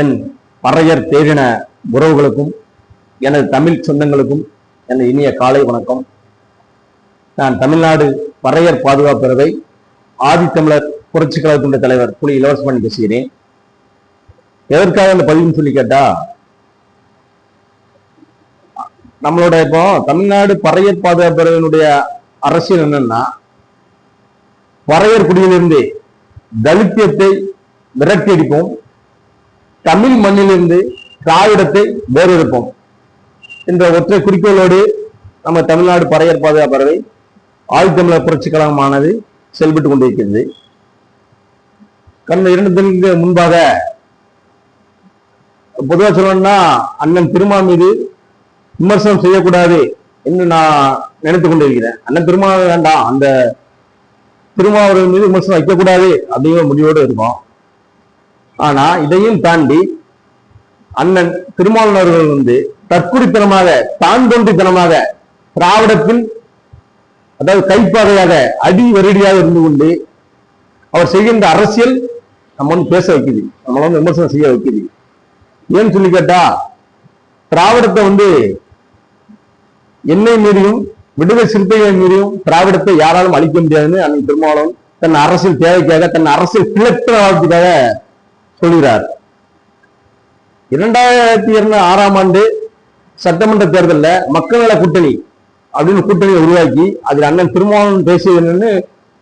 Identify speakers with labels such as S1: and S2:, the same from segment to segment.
S1: என் பறையர் தேரின உறவுகளுக்கும் எனது தமிழ் சொந்தங்களுக்கும் எனது இனிய காலை வணக்கம். நான் தமிழ்நாடு பறையர் பாதுகாப்பு ஆதித்தமிழர் புரட்சி கழகத்துடைய தலைவர் புலி இளவரசமணி பேசுகிறேன். எதற்காக இந்த பதிவுன்னு சொல்லி கேட்டா நம்மளோட இப்போ தமிழ்நாடு பறையர் பாதுகாப்பறவையினுடைய அரசியல் என்னன்னா பறையர் குடியிலிருந்து தலித்தியத்தை விரட்டி அடிப்போம் தமிழ் மண்ணிலிருந்து திராவிடத்தை வேறெடுப்போம். என்ற ஒற்றை குறிக்கோளோடு நம்ம தமிழ்நாடு பறையர் பறவை ஆழ்தமிழர் புரட்சி கழகமானது செயல்பட்டு கொண்டிருக்கிறது. கடந்த இரண்டு தினங்களுக்கு முன்பாக பொதுவாக சொல்லணும்னா அண்ணன் திருமா மீது விமர்சனம் செய்யக்கூடாது என்று நான் நினைத்துக் கொண்டிருக்கிறேன். அண்ணன் திருமா வேண்டாம். அந்த திருமாவர்கள் மீது விமர்சனம் வைக்கக்கூடாது அப்படிங்கிற முடிவோடு இருக்கோம். ஆனா இதையும் தாண்டி அண்ணன் திருமாவளவர்கள் வந்து தற்குறித்தனமாக தான் தோன்றித்தனமாக திராவிடத்தில் அதாவது கைப்பாதையாக அடி வருடியாக இருந்து கொண்டு அவர் செய்கின்ற அரசியல் நம்ம வந்து பேச வைக்குது. நம்மள வந்து விமர்சனம் செய்ய வைக்குது. ஏன்னு சொல்லி கேட்டா திராவிடத்தை வந்து என்னை மீறியும் விடுதலை சிறுத்தைகளை மீறியும் திராவிடத்தை யாராலும் அழிக்க முடியாதுன்னு அன்னைக்கு திருமாவளவன் தன் அரசியல் தேவைக்காக தன் அரசியல் பிளத்திரவாதத்துக்காக சொல்கிறார். இரண்டாயிரத்தி இருநூறு ஆறாம் ஆண்டு சட்டமன்ற தேர்தலில் மக்கள் நல கூட்டணி அப்படின்னு கூட்டணியை உருவாக்கி அதில் அண்ணன் திருமாவளவன் பேசியது என்னன்னு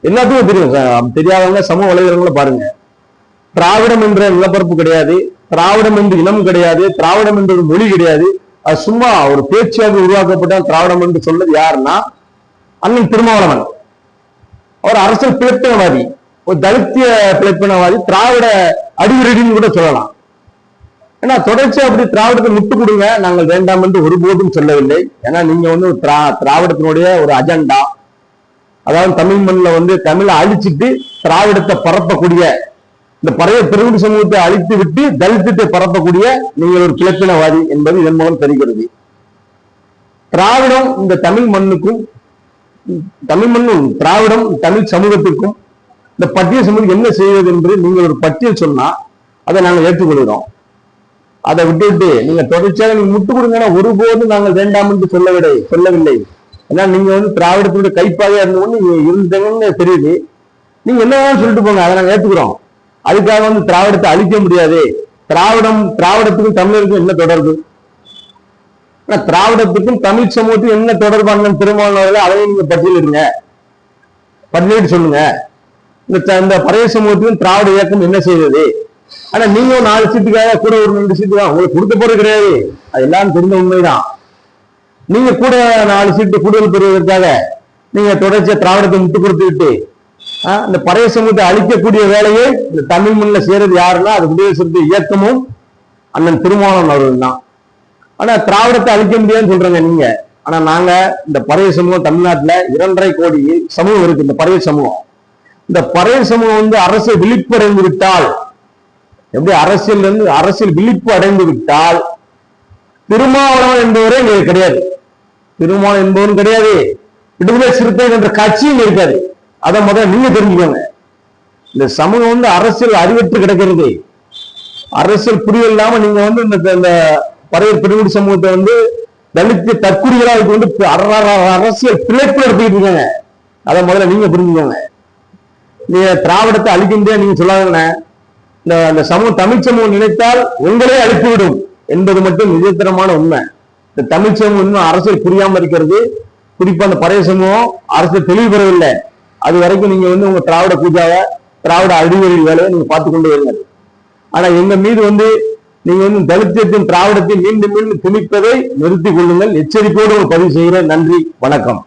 S1: எல்லாத்துக்கும் தெரியும். தெரியாதவங்க சமூக வலைதளங்களை பாருங்க. திராவிடம் என்ற நிலப்பரப்பு கிடையாது. திராவிடம் என்று இனம் கிடையாது. திராவிடம் என்ற ஒரு மொழி கிடையாது. அது சும்மா ஒரு பேச்சியாக உருவாக்கப்பட்ட திராவிடம் என்று சொல்றது யாருன்னா அண்ணன் திருமாவளவன். அவர் அரசியல் பிளப்பினவாதி. ஒரு தலித்திய பிளப்பினவாதி திராவிட அடிவரடின்னு கூட சொல்லலாம். ஏன்னா தொடர்ச்சி அப்படி திராவிடத்தை முட்டு கொடுங்க நாங்கள் வேண்டாம் என்று ஒருபோதும் சொல்லவில்லை. ஏன்னா நீங்க வந்து திரா திராவிடத்தினுடைய ஒரு அஜெண்டா. அதாவது தமிழ் மண்ணில் வந்து தமிழை அழிச்சிட்டு திராவிடத்தை பரப்பக்கூடிய இந்த பழைய பெருங்குடி சமூகத்தை அழித்து விட்டு தலித்தத்தை பரப்பக்கூடிய நீங்கள் ஒரு கிழக்கினவாதி என்பது இதன் மூலம் தெரிகிறது. திராவிடம் இந்த தமிழ் மண்ணுக்கும் தமிழ் மண்ணும் திராவிடம் தமிழ் சமூகத்திற்கும் இந்த பட்டியல் சமூகம் என்ன செய்வது என்று நீங்கள் ஒரு பட்டியல் சொன்னா அதை நாங்கள் ஏற்றுக்கொள்கிறோம். அதை விட்டுவிட்டு நீங்க தொடர்ச்சியாக நீங்க முட்டு கொடுங்கன்னா ஒருபோதும் நாங்கள் வேண்டாம் என்று சொல்லவில்லை சொல்லவில்லை. ஏன்னா நீங்க வந்து திராவிடத்தினுடைய கைப்பாதையா இருந்தவொன்னு நீங்க இருந்தீங்கன்னு தெரியுது. நீங்க என்ன வேணாலும் சொல்லிட்டு போங்க அதை நாங்கள் ஏற்றுக்கிறோம் அதுக்காக வந்து திராவிடத்தை அழிக்க முடியாது. திராவிடம் திராவிடத்துக்கும் தமிழருக்கும் என்ன தொடர்பு? ஆனா, திராவிடத்துக்கும் தமிழ் சமூகத்துக்கும் என்ன தொடர்பு அண்ணன் திருமாவளவர்கள் அதையும் நீங்க பட்டியலிடுங்க. பட்டியலிட்டு சொல்லுங்க. இந்த பழைய சமூகத்தையும் திராவிட இயக்கம் என்ன செய்தது? ஆனா நீங்க ஒரு நாலு சீட்டுக்காக கூட ஒரு ரெண்டு சீட்டு தான். உங்களுக்கு கொடுத்த போறது கிடையாது. அது எல்லாரும் தெரிந்த உண்மைதான். நீங்க கூட நாலு சீட்டு கூடுதல் பெறுவதற்காக நீங்க தொடர்ச்சியா திராவிடத்தை முட்டு கொடுத்து விட்டு ஆ, இந்த பழைய சமூகத்தை அழிக்கக்கூடிய வேலையை இந்த தமிழ் மண்ணில் செய்யறது யாருன்னா அது குடியரசு இயக்கமும் அண்ணன் திருமாவளவன் அவர்கள் தான். ஆனா திராவிடத்தை அழிக்க முடியாதுன்னு சொல்றாங்க நீங்க. ஆனா நாங்க இந்த பழைய சமூகம் தமிழ்நாட்டுல இரண்டரை கோடி சமூகம் இருக்கு இந்த பழைய சமூகம் இந்த பறைய சமூகம் வந்து அரசியல் விழிப்பு அடைந்து விட்டால் எப்படி அரசியல் இருந்து அரசியல் விழிப்பு அடைந்து விட்டால் திருமாவளவன் என்பவரே இங்க கிடையாது. திருமாவளவன் என்பவரும் கிடையாது. விடுதலை சிறுத்தைகள் என்ற கட்சியும் இருக்காது. அதை முதல்ல நீங்க தெரிஞ்சுக்கோங்க. இந்த சமூகம் வந்து அரசியல் அறிவற்று கிடக்கிறது. அரசியல் புரியல் இல்லாம நீங்க வந்து இந்த இந்த பறைய பெருங்குடி சமூகத்தை வந்து தலித்து தற்குறிகளா இது வந்து அர- அரசியல் பிழைப்பு எடுத்துக்கிட்டு இருக்காங்க. அதை முதல்ல நீங்க புரிஞ்சுக்கோங்க. நீங்க திராவிடத்தை அழிக்கின்றே நீங்க சொல்லாதீங்கண்ணே. இந்த அந்த சமூகம் தமிழ் சமூகம் நினைத்தால் உங்களே அழித்துவிடும் என்பது மட்டும் நிஜத்தரமான உண்மை. இந்த தமிழ் சமூகம் இன்னும் அரசியல் புரியாம இருக்கிறது. குறிப்பா அந்த பழைய சமூகம் அரசியல் தெளிவு பெறவில்லை. அது வரைக்கும் நீங்க வந்து உங்க திராவிட பூஜாவை திராவிட அடிவழி வேலையை நீங்க பார்த்து கொண்டு வருங்கள் ஆனா எங்க மீது வந்து நீங்க வந்து தலித்தியத்தின் திராவிடத்தை மீண்டும் மீண்டும் திணிப்பதை நிறுத்திக் கொள்ளுங்கள். எச்சரிக்கையோடு ஒரு பதிவு செய்கிறேன். நன்றி. வணக்கம்.